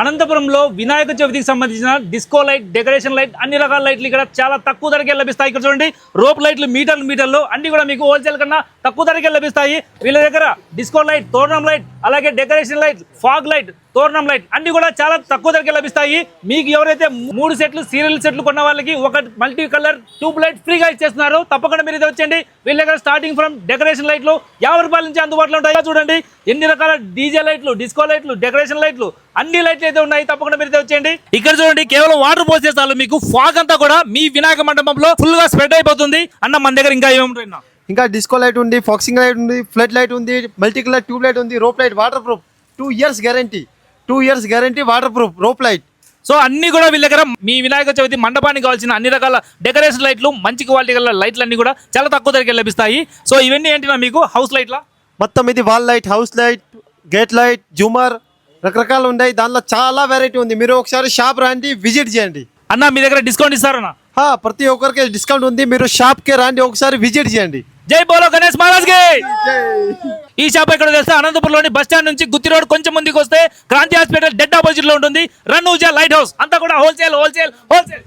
అనంతపురంలో వినాయక చవితికి సంబంధించిన డిస్కో లైట్ డెకరేషన్ లైట్ అన్ని రకాల లైట్లు ఇక్కడ చాలా తక్కువ ధరకే లభిస్తాయి. ఇక్కడ చూడండి రోప్ లైట్లు మీటర్లు మీటర్లు అన్ని కూడా మీకు హోల్సేల్ కన్నా తక్కువ ధరకే లభిస్తాయి. వీళ్ళ దగ్గర డిస్కో లైట్ తోరణం లైట్ అలాగే డెకరేషన్ లైట్ ఫాగ్ లైట్ తోరణం లైట్. అన్ని కూడా చాలా తక్కువ ధరకే లభిస్తాయి. మీకు ఎవరైతే మూడు సెట్లు సీరియల్ సెట్లు కొన్న వాళ్ళకి ఒక మల్టీ కలర్ ట్యూబ్ లైట్ ఫ్రీగా ఇచ్చేస్తున్నారు. తప్పకుండా మీరు ఇది వచ్చేయండి. వీళ్ళ దగ్గర స్టార్టింగ్ ఫ్రమ్ డెకరేషన్ లైట్లు యాభై రూపాయల నుంచి అందుబాటులో ఉంటాయి. చూడండి. ఎన్ని రకాల డీజే లైట్లు డిస్కో లైట్లు డెకరేషన్ లైట్లు అన్ని లైట్లు అయితే ఉన్నాయి. తప్పకుండా మీరు వచ్చేయండి. ఇక్కడ చూడండి కేవలం వాటర్ పోసే చాలు. మీకు ఫాగ్ అంతా కూడా మీ వినాయక మండపంలో ఫుల్గా స్ప్రెడ్ అయిపోతుంది. అన్న మన దగ్గర ఇంకా ఏముంటాయి ఇంకా డిస్కో లైట్ ఉంది ఫాక్సింగ్ లైట్ ఉంది ఫ్లడ్ లైట్ ఉంది మల్టీ కలర్ ట్యూబ్ లైట్ ఉంది rope light water proof two years guarantee two years guarantee water proof rope light. So అన్ని కూడా వీళ్ళ దగ్గర మీ వినాయక చవితి మండపానికి కావాల్సిన అన్ని రకాల డెకరేషన్ లైట్లు మంచి క్వాలిటీ గల లైట్లు అన్ని కూడా చాలా తక్కువ ధరకే లభిస్తాయి. సో ఇవన్నీ ఏంటినా మీకు? హౌస్ లైట్లా? మొత్తం ఇది wall light house light gate light జూమర్ రకరకాలు ఉన్నాయి. దానిలో చాలా వెరైటీ ఉంది. మీరు ఒకసారి షాప్ రండి విజిట్ చేయండి. అన్న మీ దగ్గర డిస్కౌంట్ ఇస్తారన్నా? హా, ప్రతి ఒక్కరికి డిస్కౌంట్ ఉంది. మీరు షాప్కి రండి ఒకసారి విజిట్ చేయండి. జై బోలో గణేష్ మహారాజ్కి! ఈ షాప్ ఎక్కడ తెలుస్తే అనంతపురంలోని బస్ స్టాండ్ నుంచి గుత్తి రోడ్ కొంచెం ముందుకు వస్తే క్రాంతి హాస్పిటల్ డెడ్ ఆపోజిట్లో ఉంటుంది. రన్ ఊజా లైట్ హౌస్. అంతా కూడా హోల్సేల్ హోల్సేల్ హోల్సేల్